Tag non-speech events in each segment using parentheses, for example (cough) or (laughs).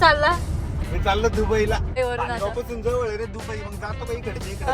चालला? मी चाललो दुबईला. वरून आता. पाचगावपासून जवळ आहे रे दुबई. मग जातो का इकडचे? इकडे.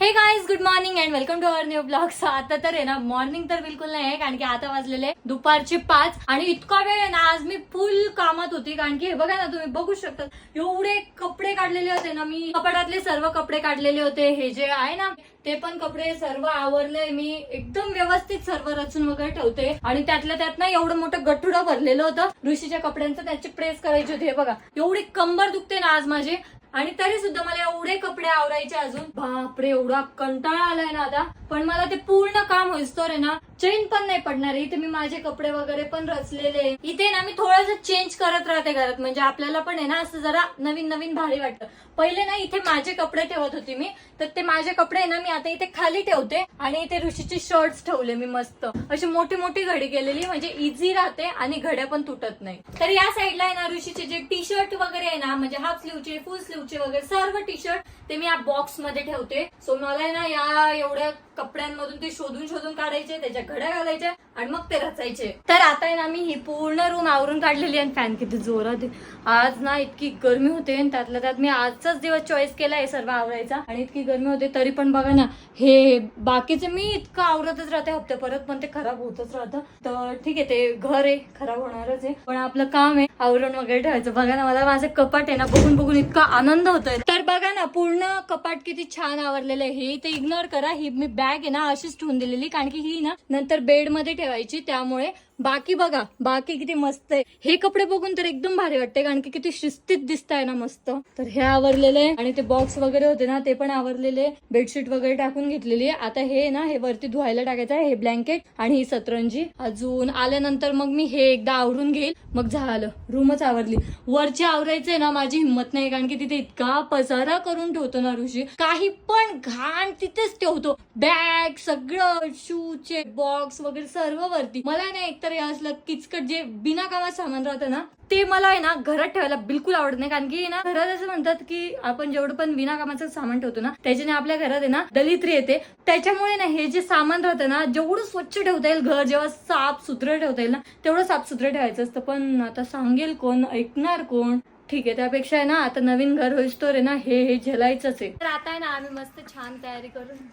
हे guys good morning and welcome to our new blog आता तर आहे ना मॉर्निंग तर बिलकुल नाही आहे कारण की आता वाजलेले दुपारचे पाच आणि इतका वेळ आहे ना आज मी फुल कामात होती कारण की हे बघा ना तुम्ही बघू शकता एवढे कपडे काढलेले होते ना मी कपड्यातले सर्व कपडे काढलेले होते हे जे आहे ना ते पण कपडे सर्व आवरले मी एकदम व्यवस्थित सर्व रचून वगैरे ठेवते. आणि त्यातल्या त्यात ना एवढं मोठं गठुडं भरलेलं होतं ऋषीच्या कपड्यांचं त्याची प्रेस करायची होती हे बघा. एवढी कंबर दुखते ना आज माझी आणि तरी सुद्धा मला एवढे कपडे आवरायचे अजून. बापरे एवढा कंटाळा आलाय ना आता. पण मला ते पूर्ण काम होईस्तोर आहे ना चेंज पण नाही पडणार इथे मी माझे कपडे वगैरे पण रचलेले इथे ना मी थोडस चेंज करत राहते घरात म्हणजे आपल्याला पण आहे ना असं जरा नवीन नवीन भारी वाटतं. पहिले ना इथे माझे कपडे ठेवत होती मी तर ते माझे कपडे आहे ना मी आता इथे खाली ठेवते आणि इथे ऋषीचे शर्ट्स ठेवले मी मस्त. अशी मोठी मोठी घडी गेलेली म्हणजे इझी राहते आणि घड्या पण तुटत नाही. तर या साईडला आहे ना ऋषीचे जे टी शर्ट वगैरे आहे ना म्हणजे हाफ स्लीवचे फुल स्लीवचे वगैरे सर्व टी शर्ट ते मी या बॉक्समध्ये ठेवते. सो मला आहे ना या एवढ्या कपड्यांमधून ते शोधून शोधून काढायचे त्याच्या घड्या घालायच्या आणि मग ते रचायचे. तर आता आहे ना मी ही पूर्ण रूम आवरून काढलेली आहे फॅन किती जोरात आज ना इतकी गरमी होते आणि त्यातल्या त्यात मी आजचाच दिवस चॉईस केला आहे सर्व आवरायचा. आणि इतकी गरमी होते तरी पण बघा ना हे बाकीचे मी इतकं आवरतच राहते हप्ते. परत पण ते खराब होतच राहतं. तर ठीक आहे ते घर आहे खराब होणारच आहे. पण आपलं काम आहे आवरण वगैरे ठेवायचं. बघा ना मला माझं कपाट आहे ना बघून बघून इतका आनंद होतोय. तर बघा ना पूर्ण कपाट किती छान आवरलेलं आहे. हे ते इग्नोर करा. ही मी बॅग आहे ना अशीच ठेवून दिलेली. कारण की ही ना नंतर बेडमध्ये ठेवायची. त्यामुळे बाकी बघा बाकी किती मस्त आहे. हे कपडे बघून तर एकदम भारी वाटते कारण की किती शिस्तीत दिसत आहे ना मस्त. तर हे आवरलेले आणि ते बॉक्स वगैरे होते ना ते पण आवरलेले बेडशीट वगैरे टाकून घेतलेली आता हे ना हे वरती धुवायला टाकायचं आहे हे ब्लँकेट आणि ही सतरंजी. अजून आल्यानंतर मग मी हे एकदा आवरून घेईल. मग झालं. रूमच आवरली. वरची आवरायचंय ना माझी हिंमत नाही कारण की तिथे इतका पसारा करून ठेवतो ना ऋषी. काही पण घाण तिथेच ठेवतो. बॅग सगळं शूचे बॉक्स वगैरे सर्व वरती. मला नाही एकतर हे असलं किचकट जे बिना कामात सामान राहतं ना ते मला आहे ना घरात ठेवायला बिलकुल आवडत नाही. कारण की ना घरात असं म्हणतात की आपण जेवढं पण बिना कामाचं सामान ठेवतो ना त्याच्याने आपल्या घरात आहे ना दलित्री येते. त्याच्यामुळे ना हे जे सामान राहतं ना जेवढं स्वच्छ ठेवता येईल घर जेव्हा साफ सुथरं ठेवता येईल ना तेवढं साफ सुथरं ठेवायचं असतं. पण आता सांगेल कोण ऐकणार कोण? ठीक आहे त्यापेक्षा आहे ना आता नवीन घर होईस्तोर आहे ना हे हे झेलायचंच आहे. तर आता आहे ना आम्ही मस्त छान तयारी करून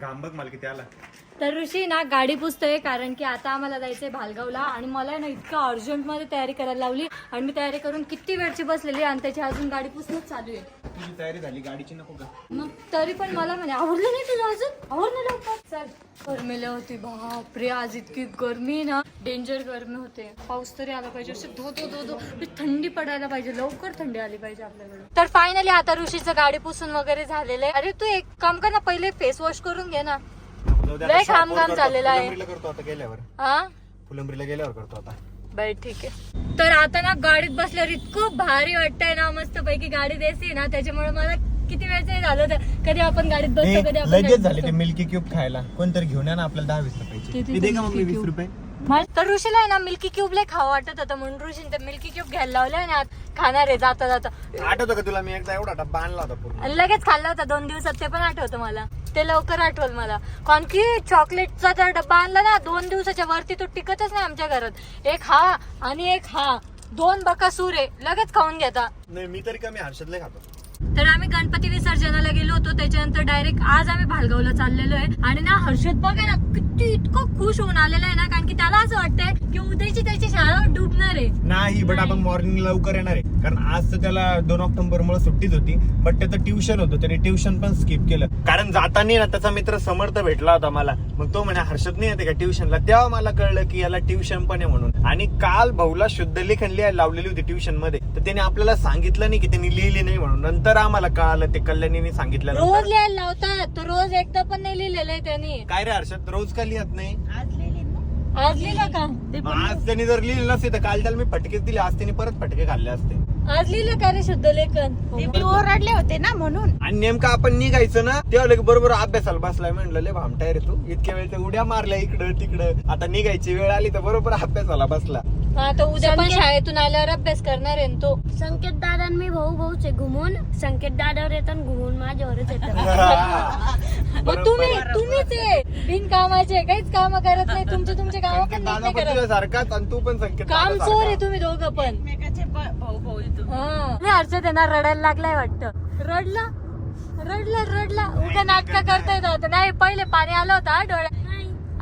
घाम बघ मला किती आला. तर ऋषी ना गाडी पुसतोय कारण की आता आम्हाला जायचंय भालगावला आणि मला ना इतकं अर्जंटमध्ये तयारी करायला लावली आणि मी तयारी करून किती वेळची बसलेली आणि त्याची अजून गाडी पुसणंच चालू आहे. तुझी तयारी झाली गाडीची नको का? मग तरी पण मला म्हणे आवडलं नाही तुला अजून? आवडलं लवकर चल. गरमीला होती बापरे आज इतकी गरमी ना. डेंजर गरमी होते. पाऊस तरी आला पाहिजे असे धो धो धो धो. अशी थंडी पडायला पाहिजे लवकर थंडी आली पाहिजे आपल्याकडे. तर फायनली आता ऋषीचं गाडी पुसून वगैरे झालेलं आहे. अरे तू एक काम कर ना पहिले फेस वॉश करून घे ना. लय घाम. चाललेला आहे. फुलंब्रीला करतो आता गेल्यावर हा फुलंब्रीला गेल्यावर करतो आता बर ठीक आहे तर आता ना गाडीत बसल्यावर इतकं भारी वाटतंय ना मस्त पैकी गाडीत एसी ना त्याच्यामुळे मला किती वेळचं झालं होतं कधी आपण गाडीत बसतो कधी आपण लगेच गाडीत झाले ते बसतो. मिल्की क्यूब खायला कोणतरी घेऊन या ना आपल्याला दहा वीस रुपयाचे किती दे का मम्मी वीस? रुपये तर ऋषीला आहे ना मिल्की क्यूब लय खावं वाटत होतं म्हणून ऋषीने ते मिल्की क्यूब घ्यायला लावले आणि आज खाणार आहे जाता जाता. आठवतं का तुला? मी एकदा एवढा डब्बा आणला होता पूर्ण. आणि लगेच खाल्ला होता दोन दिवसात ते पण आठवतं मला. ते लवकर आठवल मला. कारण की चॉकलेटचा जर डब्बा आणला ना दोन दिवसाच्या वरती तो टिकतच नाही आमच्या घरात. एक हा आणि एक हा. दोन बकासूर आहे. लगेच खाऊन घेता. नाही मी तरी कमी हर्षदले खातो. तर आम्ही गणपती विसर्जनाला गेलो होतो. त्याच्यानंतर डायरेक्ट आज आम्ही भालगावला चाललेलो आहे. आणि ना हर्षद बघा ना किती इतकं खुश होऊन आलेला आहे ना कारण की त्याला असं वाटतंय की उद्याची त्याची शाळा डुबणार आहे. नाही बट आपण मॉर्निंग लवकर येणार आहे. कारण आज तर त्याला दोन ऑक्टोबर मुळे सुट्टीच होती बट त्याचं ट्युशन होतं. त्याने ट्युशन पण स्किप केलं. कारण जाताना ना त्याचा मित्र समर्थ भेटला होता मला. मग तो म्हणे हर्षद नाही येते का ट्युशनला तेव्हा मला कळलं की याला ट्युशन पण आहे म्हणून. आणि काल भाऊला शुद्ध लेखन लिहायला लावलेली होती ट्युशनमध्ये. तर त्याने आपल्याला सांगितलं नाही की त्यांनी लिहिली नाही म्हणून. नंतर आम्हाला कळालं ते कल्याणीने सांगितलं रोज लिहायला लावतात तो रोज एकदा पण नाही लिहिलेलं आहे त्यांनी. काय रे हर्षद रोज का लिहत नाही? आज लिहिलं का? मग आज त्यांनी जर लिहिलं नसते तर काल त्याला मी फटकेच दिले आज त्यांनी परत फटके खाल्ले असते. आज लिहिलं का रे शुद्ध लेखन? ते ओरडले होते ना म्हणून. आणि नेमकं आपण निघायचं ना तेव्हा लगे बरोबर अभ्यासाला बसलाय म्हणलं लय भामटाय रे तू. इतक्या वेळ तर उड्या मारल्या इकडं तिकडं आता निघायची वेळ आली तर बरोबर अभ्यासाला बसला. हा तर उद्या पण शाळेतून आल्यावर अभ्यास करणार आहे ना तो. संकेत दादा मी भाऊ भाऊचे घुमून. संकेत दादावर येतात घुमून माझ्यावरच येतात (laughs) मग तुम्ही तुम्हीच आहे. बिनकामाचे काहीच काम करत नाही. तुमचे तुमचे काम पण नीट दादा नाही पण करत. सारखाच आणि तू पण संकेत काम. चोर आहे तुम्ही दोघं पण. एकमेकाचे ब- भाऊ भाऊ येतो हा. नाही हर्षद यांना रडायला लागलाय वाटतं. रडला? रडला रडला. उद्या नाटक करता येत होतं. नाही पहिले पाणी आलं होतं हा डोळ्यात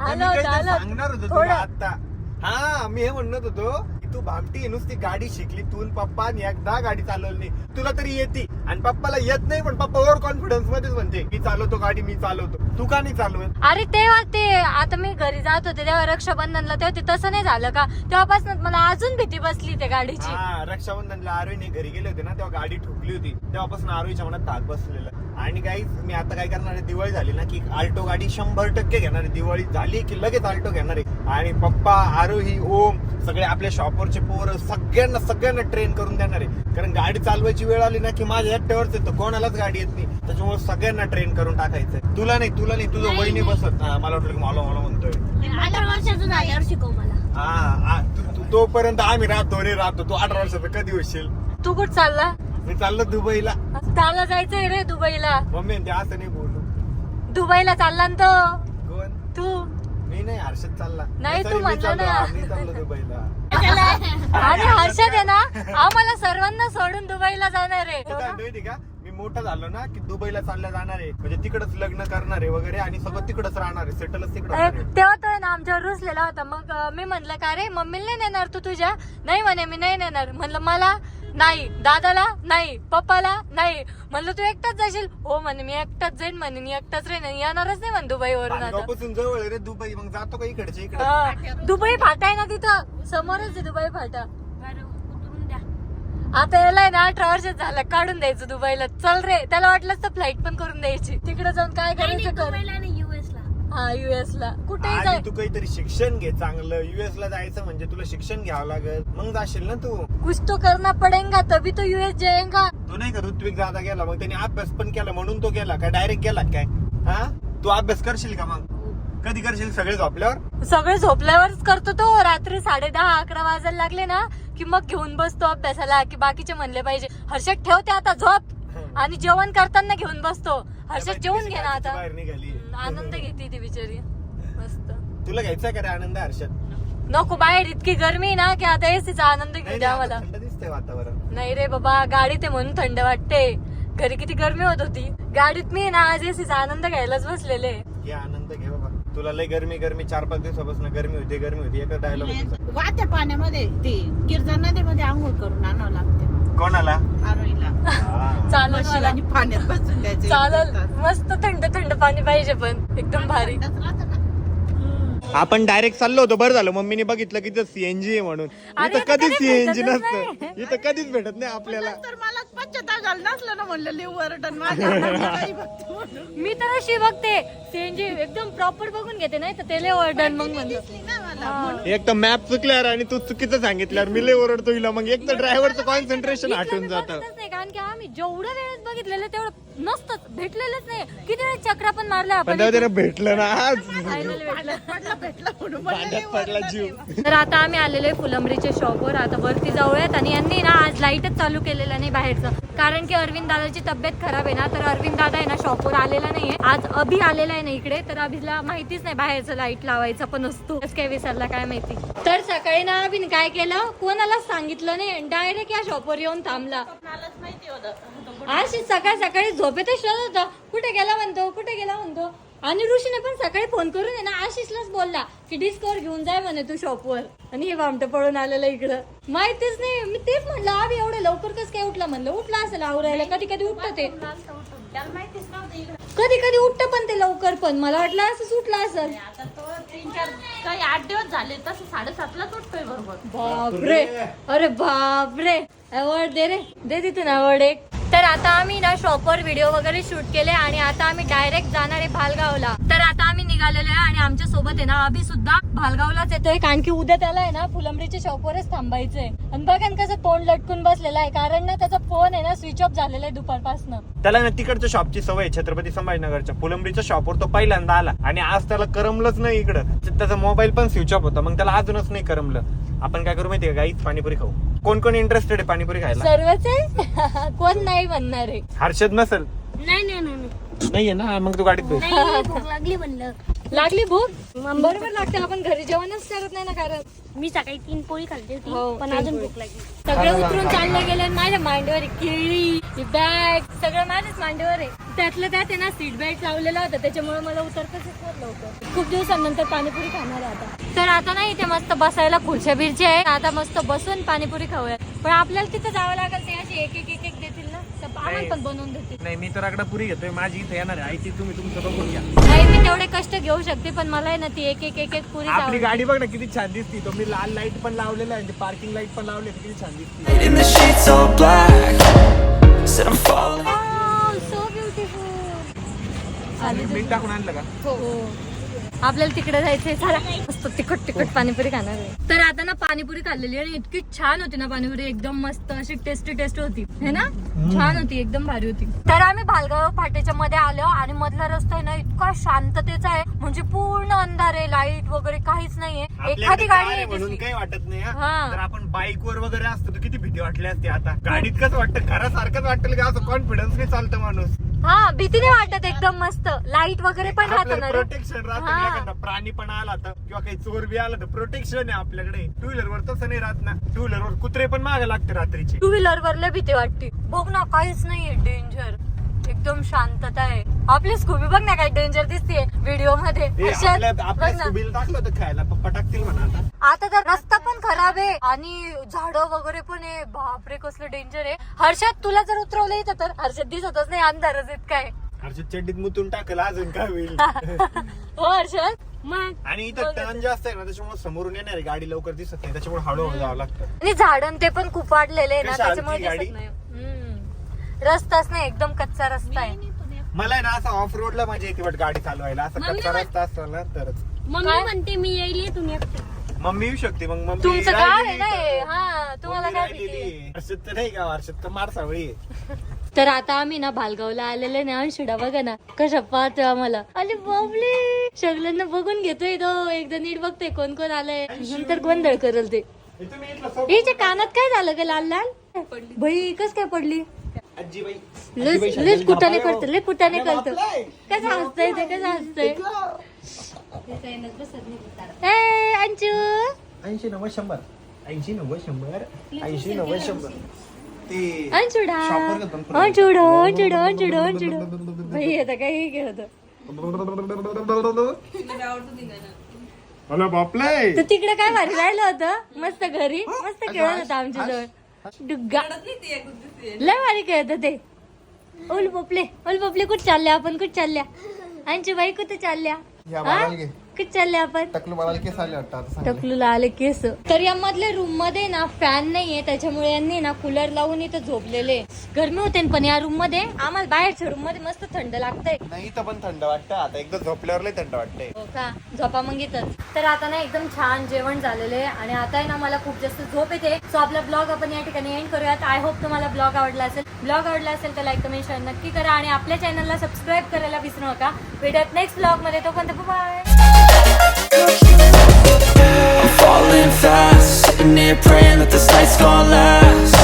आलं मी होतं काहीतरी आलं सांगणार होतो होतं. तुला थोडं आता? हा मी हे म्हणत होतो की तू भामटी नुसती गाडी शिकली तू पप्पा एकदा गाडी चालवली तुला तरी येते. आणि पप्पाला येत नाही पण पप्पा ओव्हर कॉन्फिडन्स मध्येच म्हणते मी चालवतो गाडी मी चालवतो. तू का नाही चालवत अरे तेव्हा ते आता मी घरी जात होते तेव्हा रक्षाबंधनला तेव्हा ते तसं नाही झालं का? तेव्हापासून मला अजून भीती बसली त्या गाडीची. हा रक्षाबंधनला आरोहीने घरी गेले होते ना तेव्हा गाडी ठोकली होती. तेव्हापासून आरोहीच्या मनात धाक बसलेला. आणि काही मी आता काय करणार आहे दिवाळी झाली ना की आल्टो गाडी शंभर टक्के घेणार आहे. दिवाळी झाली की लगेच आल्टो घेणार आहे. आणि पप्पा आरोही ओम सगळे आपल्या शॉपवरचे पोरं सगळ्यांना सगळ्यांना ट्रेन करून देणार आहे. कारण गाडी चालवायची वेळ आली ना की माझ्या एकट्यावरच येतं. कोणालाच गाडी येत नाही. त्याच्यामुळे सगळ्यांना ट्रेन करून टाकायचंय. तुला नाही तुला नाही तुझं वहिनी बसत. हा, मला वाटलं की मला मला म्हणतोय. अठरा वर्षाचं झाल्यावर शिकव मला. हा आ, तू- तू- तोपर्यंत आम्ही राहतो रे राहतो. तू अठरा वर्षाचा कधी होशील? तू कुठ चालला? मी चाललो दुबईला. त्याला जायचंय रे दुबईला. मम्मी असं नाही बोलू. दुबईला चालला ना तो. कोण? तू. मी नाही हर्षद चालला. नाही, तू म्हणला ना. आणि हर्षद आहे ना आम्हाला सर्वांना सोडून दुबईला जाणार आहे. का? मोठा झालो ना की दुबईला चालला जाणार आहे म्हणजे तिकडच लग्न करणार आहे वगैरे आणि सगळं तिकडच राहणार आहे सेटलच अरे, आहे. तेव्हा तो आहे ना आमच्यावर रुसलेला होता. मग अं, मी म्हणलं का रे मम्मीला नाही नेणार तू तुझ्या? नाही म्हणे मी नाही नेणार. म्हणलं मला नाही दादाला नाही पप्पाला नाही. म्हणलं तू एकटाच जाशील? हो म्हणे मी एकटाच जाईन म्हणे मी एकटाच रे नाही येणारच नाही म्हणे दुबईवरून आता. पासून जवळ आहे रे दुबई. मग जातो का इकडचे इकडे? हा. दुबई फाटा आहे ना तिथं? समोरच आहे दुबई फाटा. आता याला आहे ना अठरा वर्ष झालं काढून द्यायचं दुबईला. चल रे त्याला वाटलंच तर फ्लाईट पण करून द्यायची. तिकडे जाऊन काय करायचं कर. हा युएस ला. कुठेही जाय. आधी तू काहीतरी शिक्षण घे चांगलं. युएस ला जायचं म्हणजे तुला शिक्षण घ्यावं लागेल. मग जाशील ना तू. कुछ तो करना पडेगा तभी तो यूएस जाएगा तो नाही का ऋत्विक दादा गेला मग त्याने अभ्यास पण केला म्हणून तो गेला काय डायरेक्ट गेला काय? हा? तू अभ्यास करशील का मग? कधी करशील? सगळे झोपल्यावर? सगळे झोपल्यावरच करतो तो. रात्री साडे दहा अकरा वाजायला लागले ना की मग घेऊन बसतो अभ्यासाला की बाकीचे म्हणले पाहिजे. हर्षद ठेवते आता झोप. आणि जेवण करताना घेऊन बसतो. हर्षद जेवून घे ना आता. आनंद घेते ती बिचारी. मस्त. तुला घ्यायचा का रे आनंद हर्षद? नको बाहेर इतकी गरमी ना की आता एसीचा आनंद घेऊ द्या मला दिसतंय वातावरण. नाही रे बाबा गाडीत आहे म्हणून थंड वाटते. घरी किती गरमी होत होती. गाडीत मी ना आज एसीचा आनंद घ्यायलाच बसलेले. आनंद घे बाबा. तुला लय गरमी गरमी चार पाच दिवसापासून गरमी होती गरमी होती एकच डायलॉग वाहत्या पाण्यामध्ये ते गिरजा नदीमध्ये आंघोळ करून आणावं लागते. कोणाला? आरोईला (laughs) आणि पाण्यात बसून द्यायचे चालल. मस्त थंड थंड पाणी पाहिजे पण. एकदम भारी. आपण डायरेक्ट चाललो होतो बरं झालं. मम्मीने बघितलं की सीएनजी आहे म्हणून. इथं कधीच कधी सीएनजी नसतं. इथं कधीच भेटत नाही आपल्याला. पश्चाताप झाला नसलं ना म्हणलं वरटन. (laughs) मी तर अशी बघते सीएनजी एकदम प्रॉपर बघून घेते नाही तर तेले ऑर्डर मग म्हणलं एक तर मॅप चुकल्यावर आणि तू चुकीचं सांगितल्यावर मी लय ओरडतो हिला. मग एक तर ड्रायव्हरचं कॉन्सन्ट्रेशन हटून जातं. नाही कारण की आम्ही जेवढं वेळेस बघितलेलं तेवढं नसतंच. भेटलेलंच नाही. किती वेळेस चक्रा पण मारल्या पण आपण त्याला भेटलं ना. आज. पाण्यात पडला जीव. तर आता आम्ही आलेलो आहे फुलंब्रीच्या शॉपवर आता वरती जाऊयात. आणि यांनी ना आज लाईटच चालू केलेलं नाही बाहेरचं. कारण की अरविंद दादाची तब्येत खराब आहे ना तर अरविंद दादा आहे ना शॉपवर आलेला नाहीये. आज अभि आलेला आहे ना इकडे तर अभिला माहितीच नाही बाहेरचं लाइट लावायचा पण असतो. आज काय विसरला काय माहिती. तर सकाळी ना अभिने काय केलं? कोणालाच सांगितलं नाही. डायरेक्ट या शॉपवर येऊन थांबला. मलाच माहिती होतं आज सकाळ सकाळी झोपेतच शोधत होता. कुठे गेला म्हणतो? कुठे गेला म्हणतो? आणि ऋषीने पण सकाळी फोन करून आहे ना आशिषलाच बोलला की डिस्कवर घेऊन जाय म्हणे तू शॉपवर आणि हे वामट पळून आलेलं इकडं. माहितीच नाही. मी तेच म्हणलं आवी एवढं लवकर कस काय उठला? म्हणलं उठला असेल आवरायला. कधी कधी उठतं ते. कधी कधी उठतं पण ते लवकर पण. मला वाटलं असेल. आता तो तीन चार काही आठ दिवस झाले तसं साडेसातलाच उठतोय बरोबर. बापरे. अरे बापरे. अवॉर्ड दे रे. दे तिथून अवॉर्ड एक. तर आता आम्ही ना शॉपवर व्हिडिओ वगैरे शूट केले आणि आता आम्ही डायरेक्ट जाणार आहे भालगावला. तर आता आम्ही निघालेलो आहे आणि आमच्यासोबत आहे ना अभि सुद्धा भालगावलाच येतोय कारण की उद्या त्याला आहे ना फुलंबरीच्या शॉपवरच थांबायचंय. आणि बघा कसं तोंड लटकून बसलेला आहे कारण ना त्याचा फोन आहे ना स्विच ऑफ झालेला आहे दुपारपासून. त्याला ना तिकडच्या शॉपची सवय छत्रपती संभाजीनगरच्या. फुलंबरीच्या शॉपवर तो पहिल्यांदा आला आणि आज त्याला करमलंच नाही इकडं. त्याचा मोबाईल पण स्विच ऑफ होता मग त्याला अजूनच नाही करमलं. आपण काय करू माहितीये गाईच पाणीपुरी खाऊ. कोण कोण इंटरेस्टेड आहे पाणीपुरी खायला? सर्वच आहे (laughs) कोण नाही म्हणणार आहे. हर्षद नसेल? नाही नाही नाही नाहीये ना? मग तू गाडीत बस. नाही भूक लागली म्हणलं. लागली भूक? बरोबर लागते आपण घरी जेवणच करत नाही ना कारण. मी सकाळी तीन पोळी खाल्ली हो, होती पण तीन अजून पोळी. भूक लागली. सगळे उतरून चालले गेले आणि माझ्या मांडीवर केळी बॅग सगळं माझ्याच मांडीवर आहे. त्यातलं त्यात आहे ना सीट बेल्ट लावलेला होता त्याच्यामुळे मला उतरतच येत नव्हतं लवकर. खूप दिवसानंतर पाणीपुरी खाणार आहे आता. तर आता नाही इथे मस्त बसायला खुर्च्या बिरच्या आहे आता मस्त बसून पाणीपुरी खाऊया. पण आपल्याला तिथं जावं लागेल ते अशी एक एक एक एक देतील ना? तर आम्हाला पण बनवून देतील. नाही मी तर आकडा पुरी घेतोय. माझी इथे येणार आहे. आईची तुम्ही तुमचं बघून घ्या. नाही मी तेवढे कष्ट घेऊ शकते पण मला आहे ना ती एक एक एक एक पुरी आपली आवडते. गाडी बघ ना किती छान दिसती. तुम्ही लाल लाइट पण लावलेला आहे. पार्किंग लाइट पण लावली किती छान दिसती. In the sheets all black. Said I'm falling. मीठ टाकून आणलं का? हो. आपल्याला तिकडे जायचंय चला मस्त तिखट तिखट पाणीपुरी खाणार आहे. तर आता ना पाणीपुरी खाल्लेली आणि इतकी छान होती ना पाणीपुरी एकदम मस्त अशी टेस्टी टेस्ट होती. हे ना? छान होती एकदम भारी होती. तर आम्ही भालगाव फाट्याच्या मध्ये आलो आणि मधला रस्ता आहे ना इतका शांततेचा आहे. म्हणजे पूर्ण अंधार आहे लाइट वगैरे काहीच नाहीये. एखादी गाडी म्हणून. काही वाटत नाही हा. हा. आपण बाईक वर वगैरे असतो किती भीती वाटली असते आता. गाडीत कसं वाटतं? घरासारखंच वाटेल का असं कॉन्फिडन्स नाही चालतं माणूस. हा भीती नाही वाटत एकदम मस्त. लाइट वगैरे पण राहतं ना रे. प्रोटेक्शन राहतं हा. एखादा प्राणी पण आला तर किंवा काही चोर बी आला तर प्रोटेक्शन आहे आपल्याकडे. टू व्हीलर वर तसं नाही राहत ना. टू व्हीलर वर कुत्रे पण मागे लागते रात्रीची. टू व्हीलर वर लय भीती वाटते. बघ ना काहीच नाहीये. डेंजर एकदम शांतता आहे. आपली स्कूबी बघ ना काय डेंजर दिसते व्हिडिओमध्ये टाकलं होतं खायला पप्पा टाकतील म्हणा आता. आता तर रस्ता पण खराब आहे आणि झाडं वगैरे पण आहे. बापरे कसलं डेंजर आहे. हर्षद तुला जर उतरवलं इथं तर? हर्षद दिसतच नाही अंधारच इतका आहे हर्षद चड्डीत मुतून टाकल अजून काय होईल. (laughs) हो हर्षद. मग? आणि इथं टर्न जास्त आहे ना त्याच्यामुळे समोरून येणार आहे गाडी लवकर दिसत नाही त्याच्यामुळे हळूहळू जावं लागतं. आणि झाडं ते पण खूप वाढलेले आहे ना कशी त्याच्यामुळे गाडी? नाही. हम्म. रस्ताच नाही एकदम कच्चा रस्ता आहे. मला आहे ना असं ऑफ रोडला मजा येते बट गाडी चालवायला. असं मम्मी कच्चा म्हण- रस्ता असतो ना तरच. मम्मी? म्हणते मी येईल तुम्ही एकटे. मम्मी येऊ शकते मग मम्मी तुमचं काय आहे ना हे? हा तुम्हाला काय राहिलेली भीती आहे. हर्षद तर नाही का हर्षद तर मार सावळी आहे. तर आता आम्ही ना भालगावला आलेले ना अंशुडा बघा ना कशा पाहतोय आम्हाला. अरे बाबले सगळ्यांना बघून घेतोय तो. एकदा नीट बघतोय कोण कोण आलंय. नंतर गोंधळ करल ते. हे तुम्ही इथलं सोबत- हिच्या कानात काय झालं ग लाल लाल बाई कस काय पडली? आजीबाई लस लस कुटाने हो. करतो लय कुटाने करतो. कसं हसतंय ते? कसं हसतंय? ए अंशू ऐंशी नव्वद शंभर. ऐंशी नव्वद शंभर. ऐंशी नव्वद शंभर. ते अंशुडा शॉपवर घेतो ना पुढे. अंशुडो अंशुडो अंशुडो अंशुडो बाई आता काही खेळत अरे बापले! तू तिकडे काय भारी राहिलं होतं? मस्त घरी. मस्त खेळत होता आमच्या जवळ. डुग्गा. लय भारी खेळत होते ओल पोपले ओल पोपले कुठे चालल्या आपण कुठे चालल्या? आमची बाई कुठे चालल्या? चालल्या आपण? टकलू मला केस आले. टकलूला आले केस. तर या मधल्या रूममध्ये ना फॅन नाहीये त्याच्यामुळे यांनी ना कूलर लावून इथं झोपलेले. गरमी होते पण या रूममध्ये आम्हाला बाहेरच्या रूममध्ये मस्त थंड लागतंय. नाही इथं पण थंड वाटतं आता एकदा झोपल्यावर लय थंड वाटतंय. हो का? झोपा मग इथंच तर आता ना एकदम छान जेवण झालेलं आहे आणि आता आहे ना मला खूप जास्त झोप येते. सो आपला ब्लॉग आपण या ठिकाणी एंड करूयात. आय होप तुम्हाला ब्लॉग आवडला असेल. ब्लॉग आवडला असेल तर लाईक कमेंट शेअर नक्की करा आणि आपल्या चॅनलला सबस्क्राईब करायला विसरू नका. भेटत नेक्स्ट ब्लॉगमध्ये. तोपर्यंत bye I'm falling fast, sitting here praying that this night's gonna last.